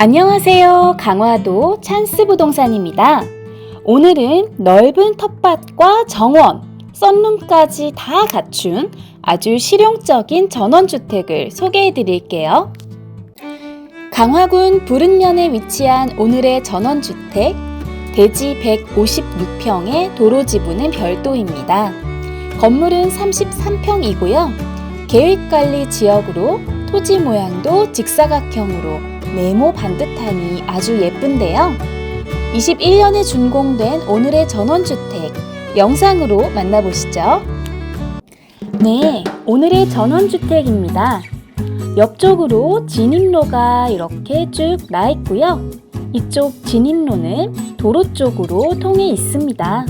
안녕하세요. 강화도 찬스 부동산입니다. 오늘은 넓은 텃밭과 정원, 썬룸까지 다 갖춘 아주 실용적인 전원주택을 소개해 드릴게요. 강화군 부른면에 위치한 오늘의 전원주택, 대지 156평의 도로 지분은 별도입니다. 건물은 33평이고요. 계획관리 지역으로 토지 모양도 직사각형으로 네모 반듯하니 아주 예쁜데요. 21년에 준공된 오늘의 전원주택 영상으로 만나보시죠. 네, 오늘의 전원주택입니다. 옆쪽으로 진입로가 이렇게 쭉 나 있고요. 이쪽 진입로는 도로 쪽으로 통해 있습니다.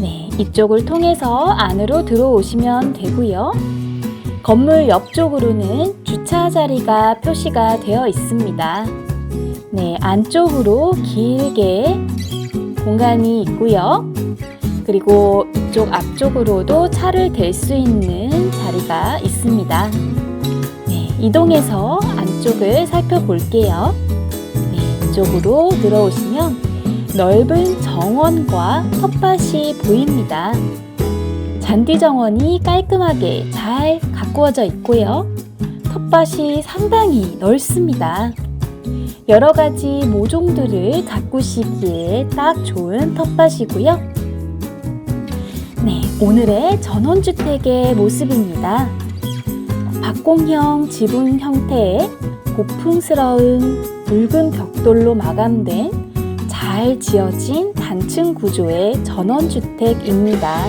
네, 이쪽을 통해서 안으로 들어오시면 되고요. 건물 옆쪽으로는 주차 자리가 표시가 되어 있습니다. 네, 안쪽으로 길게 공간이 있고요. 그리고 이쪽 앞쪽으로도 차를 댈 수 있는 자리가 있습니다. 네, 이동해서 안쪽을 살펴볼게요. 네, 이쪽으로 들어오시면 넓은 정원과 텃밭이 보입니다. 잔디 정원이 깔끔하게 잘 가꾸어져 있고요. 텃밭이 상당히 넓습니다. 여러 가지 모종들을 가꾸시기에 딱 좋은 텃밭이고요. 네, 오늘의 전원주택의 모습입니다. 박공형 지붕 형태의 고풍스러운 붉은 벽돌로 마감된 잘 지어진 단층 구조의 전원주택입니다.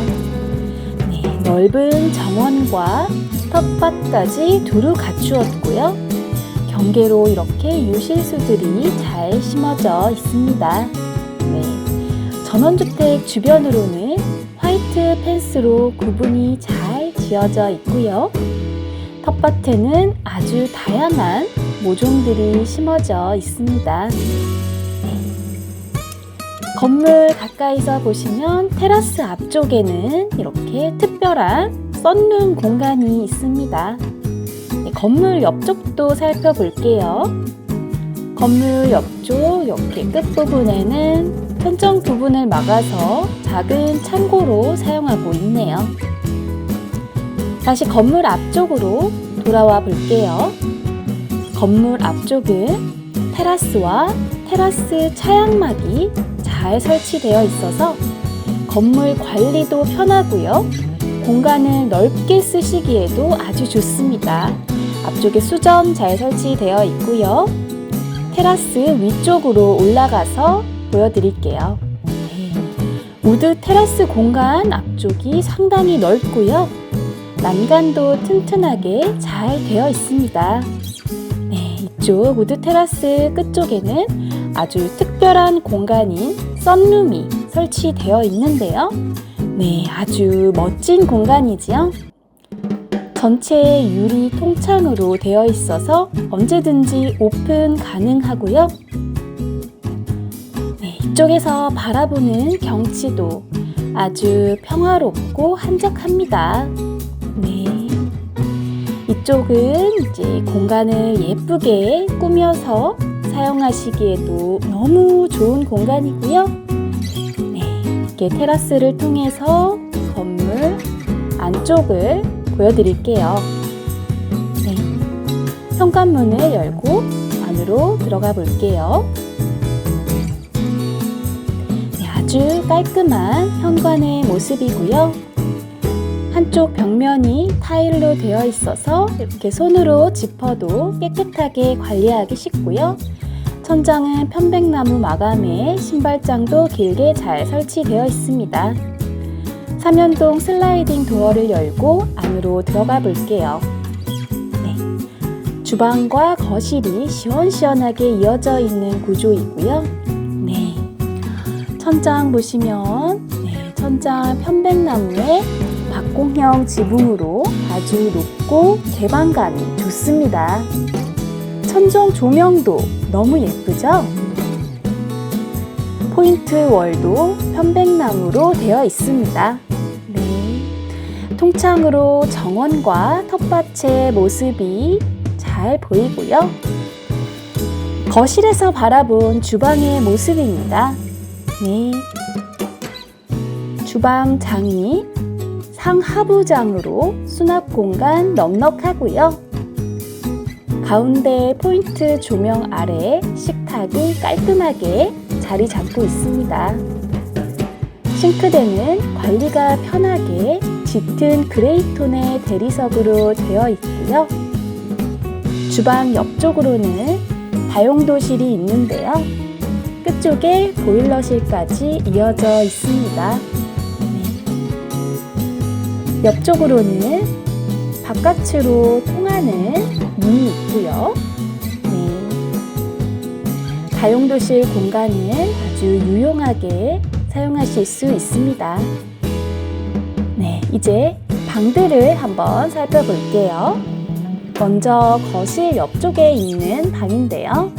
네, 넓은 정원과 텃밭까지 두루 갖추었고요. 경계로 이렇게 유실수들이 잘 심어져 있습니다. 네, 전원주택 주변으로는 화이트 펜스로 구분이 잘 지어져 있고요. 텃밭에는 아주 다양한 모종들이 심어져 있습니다. 건물 가까이서 보시면 테라스 앞쪽에는 이렇게 특별한 썬룸 공간이 있습니다. 네, 건물 옆쪽도 살펴볼게요. 건물 옆쪽 이렇게 끝부분에는 천정 부분을 막아서 작은 창고로 사용하고 있네요. 다시 건물 앞쪽으로 돌아와 볼게요. 건물 앞쪽은 테라스와 테라스 차양막이 잘 설치되어 있어서 건물 관리도 편하고요. 공간을 넓게 쓰시기에도 아주 좋습니다. 앞쪽에 수전 잘 설치되어 있고요. 테라스 위쪽으로 올라가서 보여드릴게요. 네. 우드 테라스 공간 앞쪽이 상당히 넓고요. 난간도 튼튼하게 잘 되어 있습니다. 네, 이쪽 우드 테라스 끝쪽에는 아주 특별한 공간인 썬룸이 설치되어 있는데요. 네, 아주 멋진 공간이지요. 전체 유리 통창으로 되어 있어서 언제든지 오픈 가능하고요. 네, 이쪽에서 바라보는 경치도 아주 평화롭고 한적합니다. 네. 이쪽은 이제 공간을 예쁘게 꾸며서 사용하시기에도 너무 좋은 공간이고요. 네, 이렇게 테라스를 통해서 건물 안쪽을 보여드릴게요. 네, 현관문을 열고 안으로 들어가 볼게요. 네, 아주 깔끔한 현관의 모습이고요. 한쪽 벽면이 타일로 되어 있어서 이렇게 손으로 짚어도 깨끗하게 관리하기 쉽고요. 천장은 편백나무 마감에 신발장도 길게 잘 설치되어 있습니다. 삼연동 슬라이딩 도어를 열고 안으로 들어가 볼게요. 네. 주방과 거실이 시원시원하게 이어져 있는 구조이고요. 네. 천장 보시면 네, 천장 편백나무에 박공형 지붕으로 아주 높고 개방감이 좋습니다. 천정 조명도 너무 예쁘죠? 포인트 월도 편백나무로 되어 있습니다. 네. 통창으로 정원과 텃밭의 모습이 잘 보이고요. 거실에서 바라본 주방의 모습입니다. 네. 주방 장이 상하부장으로 수납 공간 넉넉하고요. 가운데 포인트 조명 아래 식탁이 깔끔하게 자리 잡고 있습니다. 싱크대는 관리가 편하게 짙은 그레이 톤의 대리석으로 되어 있고요. 주방 옆쪽으로는 다용도실이 있는데요. 끝쪽에 보일러실까지 이어져 있습니다. 네. 옆쪽으로는 바깥으로 통하는 문이 있고요. 네. 다용도실 공간은 아주 유용하게 사용하실 수 있습니다. 네, 이제 방들을 한번 살펴볼게요. 먼저 거실 옆쪽에 있는 방인데요.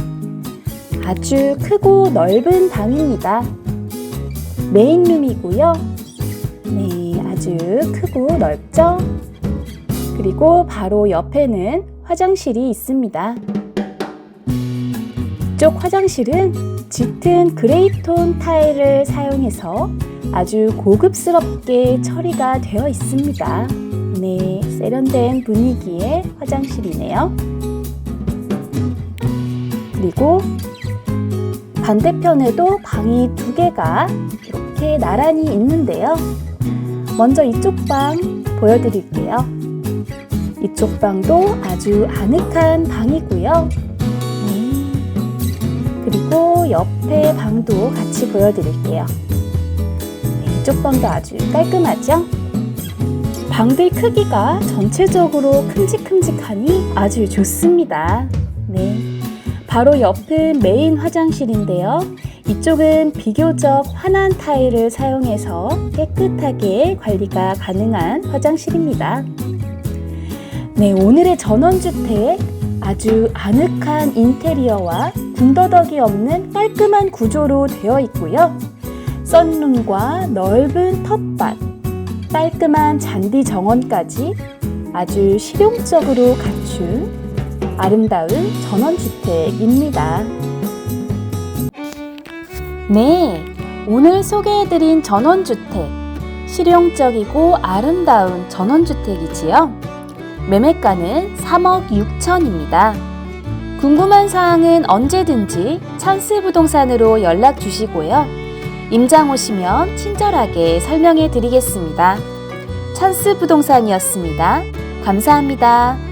아주 크고 넓은 방입니다. 메인룸이고요. 네, 아주 크고 넓죠? 그리고 바로 옆에는 화장실이 있습니다. 이쪽 화장실은 짙은 그레이톤 타일을 사용해서 아주 고급스럽게 처리가 되어 있습니다. 네, 세련된 분위기의 화장실이네요. 그리고 반대편에도 방이 두 개가 이렇게 나란히 있는데요. 먼저 이쪽 방 보여드릴게요. 이쪽 방도 아주 아늑한 방이고요. 네. 그리고 옆에 방도 같이 보여드릴게요. 네, 이쪽 방도 아주 깔끔하죠? 방들 크기가 전체적으로 큼직큼직하니 아주 좋습니다. 네. 바로 옆은 메인 화장실인데요. 이쪽은 비교적 환한 타일을 사용해서 깨끗하게 관리가 가능한 화장실입니다. 네, 오늘의 전원주택 아주 아늑한 인테리어와 군더더기 없는 깔끔한 구조로 되어 있고요. 썬룸과 넓은 텃밭, 깔끔한 잔디 정원까지 아주 실용적으로 갖춘 아름다운 전원주택입니다. 네, 오늘 소개해드린 전원주택, 실용적이고 아름다운 전원주택이지요. 매매가는 3억 6천입니다. 궁금한 사항은 언제든지 찬스 부동산으로 연락 주시고요. 임장 오시면 친절하게 설명해 드리겠습니다. 찬스 부동산이었습니다. 감사합니다.